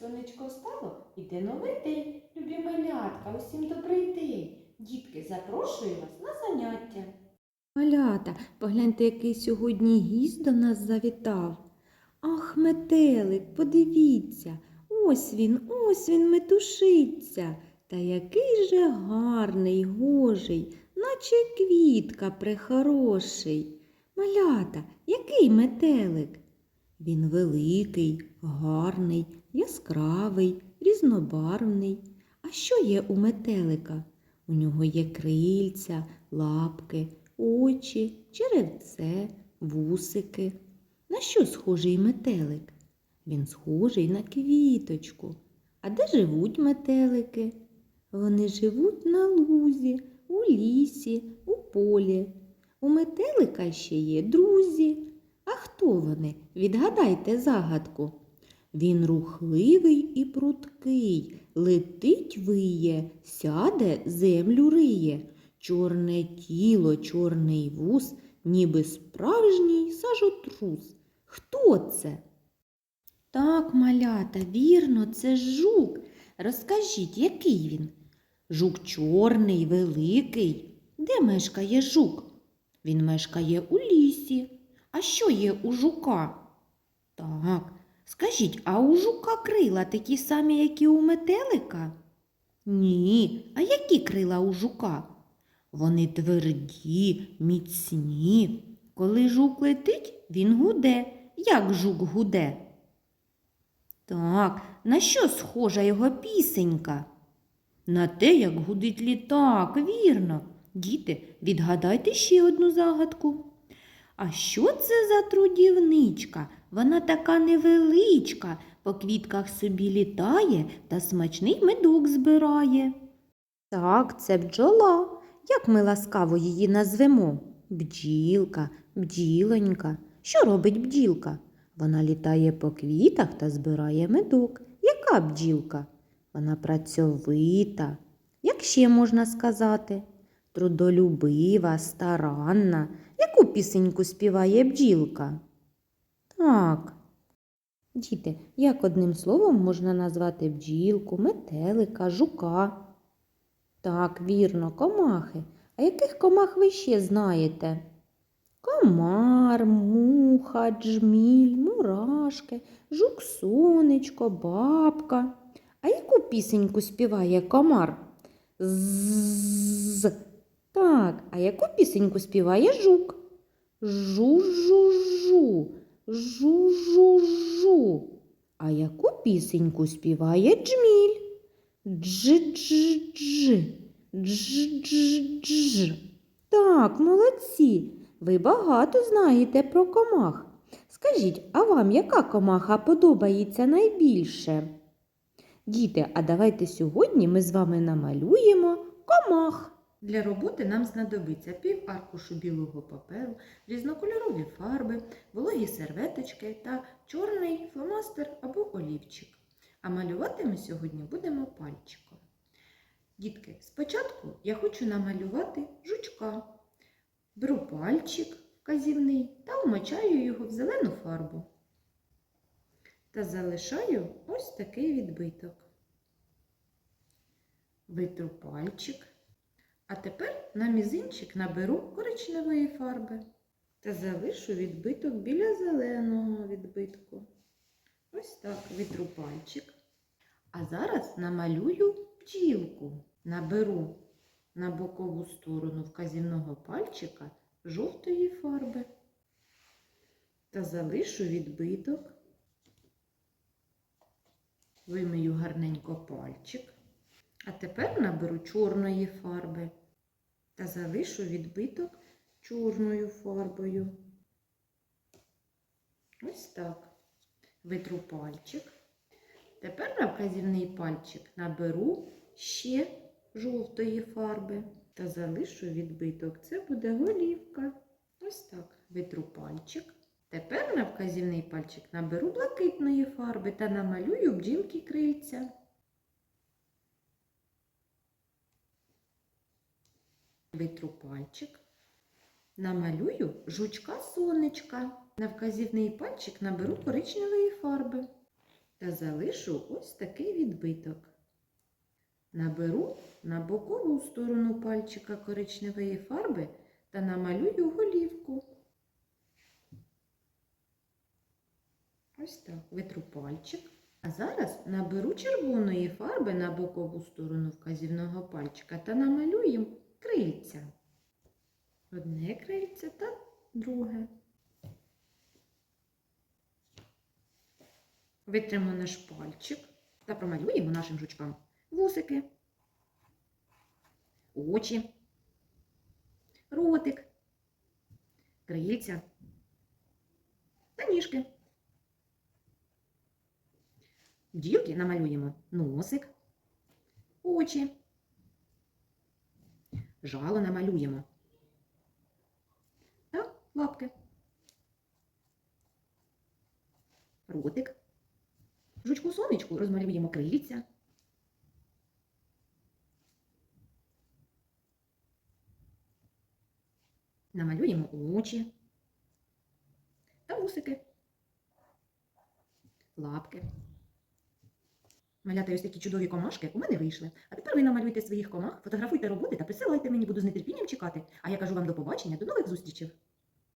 Сонечко встало, іде новий день. Любі малятка, усім добрий день. Дітки, запрошую вас на заняття. Малята, погляньте, який сьогодні гість до нас завітав. Ах, метелик, подивіться, ось він, ось він метушиться. Та який же гарний, гожий, наче квітка прехороший. Малята, який метелик? Він великий, гарний, яскравий, різнобарвний. А що є у метелика? У нього є крильця, лапки, очі, черевце, вусики. На що схожий метелик? Він схожий на квіточку. А де живуть метелики? Вони живуть на лузі, у лісі, у полі. У метелика ще є друзі. А хто вони? Відгадайте загадку. Він рухливий і пруткий, летить виє, сяде, землю риє. Чорне тіло, чорний вус, ніби справжній сажотрус. Хто це? Так, малята, вірно, це жук. Розкажіть, який він? Жук чорний, великий. Де мешкає жук? Він мешкає у лісі. А що є у жука? Так, скажіть, а у жука крила такі самі, як і у метелика? Ні, а які крила у жука? Вони тверді, міцні. Коли жук летить, він гуде. Як жук гуде? Так, на що схожа його пісенька? На те, як гудить літак, вірно. Діти, відгадайте ще одну загадку. А що це за трудівничка? Вона така невеличка, по квітках собі літає та смачний медок збирає. Так, це бджола. Як ми ласкаво її назвемо? Бджілка, бджілонька. Що робить бджілка? Вона літає по квітах та збирає медок. Яка бджілка? Вона працьовита. Як ще можна сказати? Трудолюбива, старанна. Яку пісеньку співає бджілка? Так. Діти, як одним словом можна назвати бджілку, метелика, жука? Так, вірно, комахи. А яких комах ви ще знаєте? Комар, муха, джміль, мурашки, жук сонечко, бабка. А яку пісеньку співає комар? З. Так, а яку пісеньку співає жук? Жу-жу-жу, жу-жу-жу. А яку пісеньку співає джміль? Дж-дж-дж, дж-дж-дж. Так, молодці. Ви багато знаєте про комах. Скажіть, а вам яка комаха подобається найбільше? Діти, а давайте сьогодні ми з вами намалюємо комах. Для роботи нам знадобиться пів аркушу білого паперу, різнокольорові фарби, вологі серветочки та чорний фломастер або олівчик. А малювати ми сьогодні будемо пальчиком. Дітки, спочатку я хочу намалювати жучка. Беру пальчик вказівний та вмочаю його в зелену фарбу. Та залишаю ось такий відбиток. Витру пальчик. А тепер на мізинчик наберу коричневої фарби та залишу відбиток біля зеленого відбитку. Ось так витру пальчик. А зараз намалюю бджілку. Наберу на бокову сторону вказівного пальчика жовтої фарби та залишу відбиток. Вимию гарненько пальчик. А тепер наберу чорної фарби та залишу відбиток чорною фарбою. Ось так. Витру пальчик. Тепер на вказівний пальчик наберу ще жовтої фарби та залишу відбиток. Це буде голівка. Ось так. Витру пальчик. Тепер на вказівний пальчик наберу блакитної фарби та намалюю бджілки крильця. Витру пальчик. Намалюю жучка сонечка. На вказівний пальчик наберу коричневої фарби. та залишу ось такий відбиток. Наберу на бокову сторону пальчика коричневої фарби та намалюю голівку. Ось так, витру пальчик. А зараз наберу червоної фарби на бокову сторону вказівного пальчика та намалюю крильця. Одне крильце та друге. Витримо наш пальчик та промалюємо нашим жучкам вусики, очі, ротик, крильця та ніжки. Бджілки намалюємо носик, очі, жало намалюємо та лапки, ротик. Жучку сонечку розмалюємо крильця. Намалюємо очі та вусики, лапки. Маляти ось такі чудові комашки у мене вийшли. А тепер ви намалюйте своїх комах, фотографуйте роботи та присилайте мені, буду з нетерпінням чекати. А я кажу вам до побачення, до нових зустрічей.